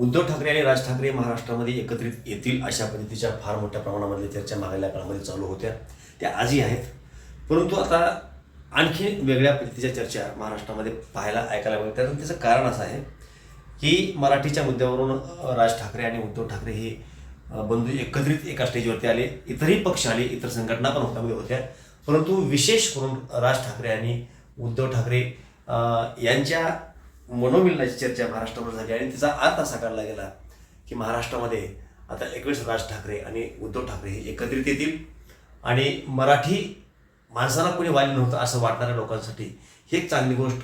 उद्धव ठाकरे आणि राज ठाकरे महाराष्ट्रामध्ये एकत्रित येतील अशा पद्धतीच्या फार मोठ्या प्रमाणामध्ये चर्चा मागल्या काळामध्ये चालू होत्या. त्या आजही आहेत. परंतु आता आणखी वेगळ्या पद्धतीच्या चर्चा महाराष्ट्रामध्ये पाहायला ऐकायला मिळतात. आणि त्याचं कारण असं आहे की मराठीच्या मुद्द्यावरून राज ठाकरे आणि उद्धव ठाकरे हे बंधू एकत्रित एका स्टेजवरती आले. इतरही पक्ष आले इतर संघटना पण होत्यामध्ये होत्या. परंतु विशेष करून राज ठाकरे आणि उद्धव ठाकरे यांच्या मनोमिलनाची चर्चा महाराष्ट्रावर झाली आणि तिचा अर्थ असा काढला गेला की महाराष्ट्रामध्ये आता एकवीस राज ठाकरे आणि उद्धव ठाकरे हे एकत्रित येतील आणि मराठी माणसाला कोणी वाली नव्हतं असं वाटणाऱ्या लोकांसाठी ही एक चांगली गोष्ट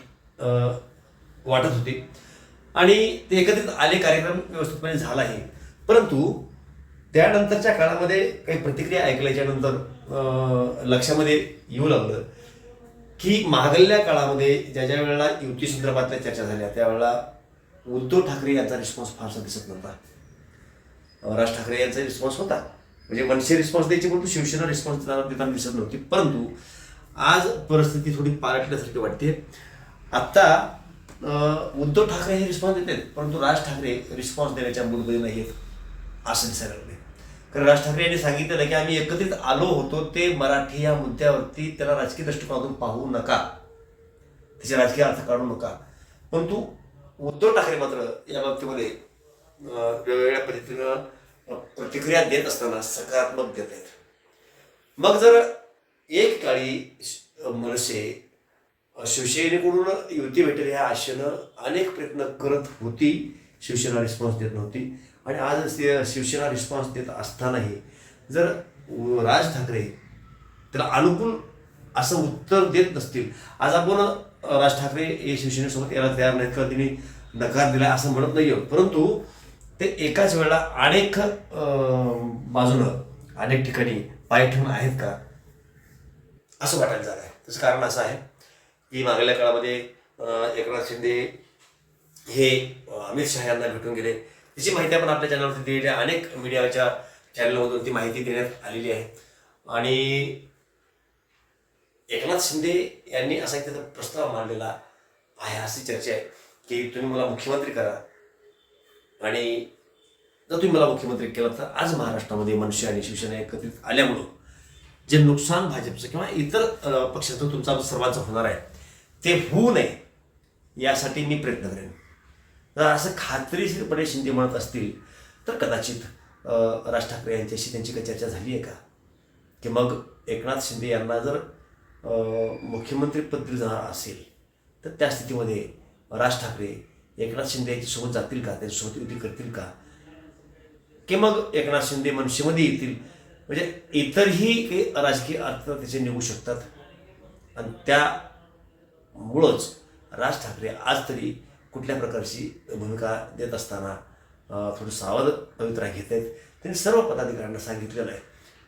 वाटत होती. आणि ते एकत्रित आले कार्यक्रम व्यवस्थितपणे झाला आहे परंतु त्यानंतरच्या काळामध्ये काही प्रतिक्रिया ऐकल्याच्यानंतर लक्षामध्ये येऊ लागलं की मागल्या काळामध्ये ज्या ज्या वेळेला युती संदर्भातल्या चर्चा झाल्या त्यावेळेला उद्धव ठाकरे यांचा रिस्पॉन्स फारसा दिसत नव्हता. राज ठाकरे यांचा रिस्पॉन्स होता. म्हणजे मनसे रिस्पॉन्स द्यायची परंतु शिवसेना रिस्पॉन्स देताना देताना दिसत नव्हती. परंतु आज परिस्थिती थोडी पालटल्यासारखी वाटते. आत्ता उद्धव ठाकरे हे रिस्पॉन्स देतात परंतु राज ठाकरे रिस्पॉन्स देण्याच्या मूडमध्ये नाही आहेत असं दिसायला लागले कारण राज ठाकरे यांनी सांगितलेलं की आम्ही एकत्रित आलो होतो ते मराठी या मुद्द्यावरती त्याला राजकीय दृष्टिकोनातून पाहू नका. त्याचे राजकीय अर्थ काढू नका. परंतु उद्धव ठाकरे मात्र या बाबतीमध्ये वेगवेगळ्या पद्धतीनं प्रतिक्रिया देत असताना सकारात्मक देत आहेत. मग जर एक काळी श- मनसे शिवसेनेकडून युती भेटेल ह्या आशेनं अनेक प्रयत्न करत होती. शिवसेना रिस्पॉन्स देत नव्हती. आणि आज शिवसेना रिस्पॉन्स देत असतानाही जर राज ठाकरे त्याला अनुकूल असं उत्तर देत नसतील आज आपण राज ठाकरे हे शिवसेनेसोबत यायला तयार नाहीत किंवा त्यांनी नकार दिला असं म्हणत नाही परंतु ते एकाच वेळेला अनेक बाजूनं अनेक ठिकाणी पाय ठेवून आहेत का? असं वाटायला झालं आहे त्याचं कारण असं आहे की मागल्या काळामध्ये एकनाथ शिंदे हे अमित शहा यांना भेटून गेले. त्याची माहिती आपण आपल्या चॅनलवरती दिलेली आहे. अनेक मीडियाच्या चॅनलमधून ती माहिती देण्यात आलेली आहे. आणि एकनाथ शिंदे यांनी असा एक त्याचा प्रस्ताव मांडलेला आहे अशी चर्चा आहे की तुम्ही मला मुख्यमंत्री करा. आणि जर तुम्ही मला मुख्यमंत्री केला तर आज महाराष्ट्रामध्ये मनुष्य आणि शिवसेना एकत्रित आल्यामुळं जे नुकसान भाजपचं किंवा इतर पक्षाचं तुमचा सर्वांचं होणार आहे ते होऊ नये यासाठी मी प्रयत्न करेन. जर असं खात्रीशीरपणे शिंदे म्हणत असतील तर कदाचित राज ठाकरे यांच्याशी त्यांची काही चर्चा झाली आहे का? की मग एकनाथ शिंदे यांना जर मुख्यमंत्रीपद दिलं जाणार असेल तर त्या स्थितीमध्ये राज ठाकरे एकनाथ शिंदे यांच्यासोबत जातील का? त्यांच्यासोबत युती करतील का? की मग एकनाथ शिंदे मनसेमध्ये येतील? म्हणजे इतरही काही राजकीय अर्थ त्याचे निघू शकतात. आणि त्यामुळंच राज ठाकरे आज तरी कुठल्या प्रकारची भूमिका देत असताना थोडं सावध पवित्रा घेत आहेत. त्यांनी सर्व पदाधिकाऱ्यांना सांगितलेलं आहे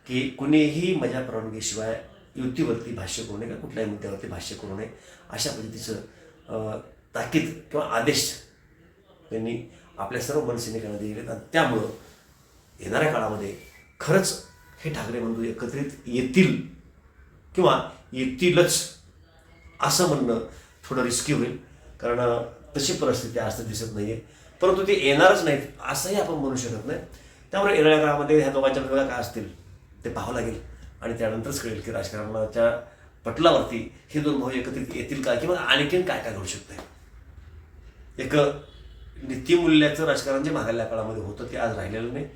की कुणीही माझ्या परवानगीशिवाय युतीवरती भाष्य करू नये का कुठल्याही मुद्द्यावरती भाष्य करू नये अशा पद्धतीचं ताकीद किंवा आदेश त्यांनी आपल्या सर्व मनसैनिकांना दिलेत आणि त्यामुळं येणाऱ्या काळामध्ये खरंच हे ठाकरे बंधू एकत्रित येतील किंवा येतीलच असं म्हणणं थोडं रिस्की होईल. कारण तशी परिस्थिती आज दिसत नाही आहे परंतु ते येणारच नाहीत असंही आपण म्हणू शकत नाही. त्यामुळे येणाऱ्या काळामध्ये ह्या दोघांच्या भूमिका काय असतील ते पाहावं लागेल. आणि त्यानंतरच कळेल की राजकारणाच्या पटलावरती हे दोन भाऊ एकत्रित येतील का किंवा आणखीन काय काय घडू शकतं एक नीतिमूल्याचं राजकारण जे मागायला काळामध्ये होतं ते आज राहिलेलं नाही.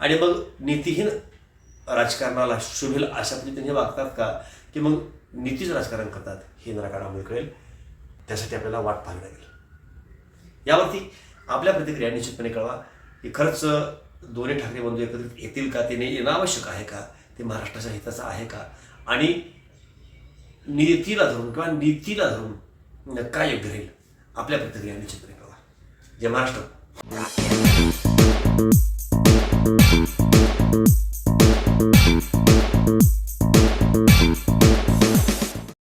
आणि मग नीतिहीन राजकारणाला शोभेल अशा पद्धतीने वागतात का? की मग नीतीच राजकारण करतात हे येणाऱ्या काळामध्ये कळेल. त्यासाठी आपल्याला वाट पाहावी लागेल. यावरती आपल्या प्रतिक्रिया निश्चितपणे कळवा की खरंच दोन्ही ठाकरे बंधू एकत्रित येतील का? ते नाही येणं आवश्यक आहे का? ते महाराष्ट्राच्या हिताचं आहे का? आणि नीतीला धरून किंवा नीतीला धरून काय योग्य राहील. आपल्या प्रतिक्रिया निश्चितपणे कळवा. जय महाराष्ट्र.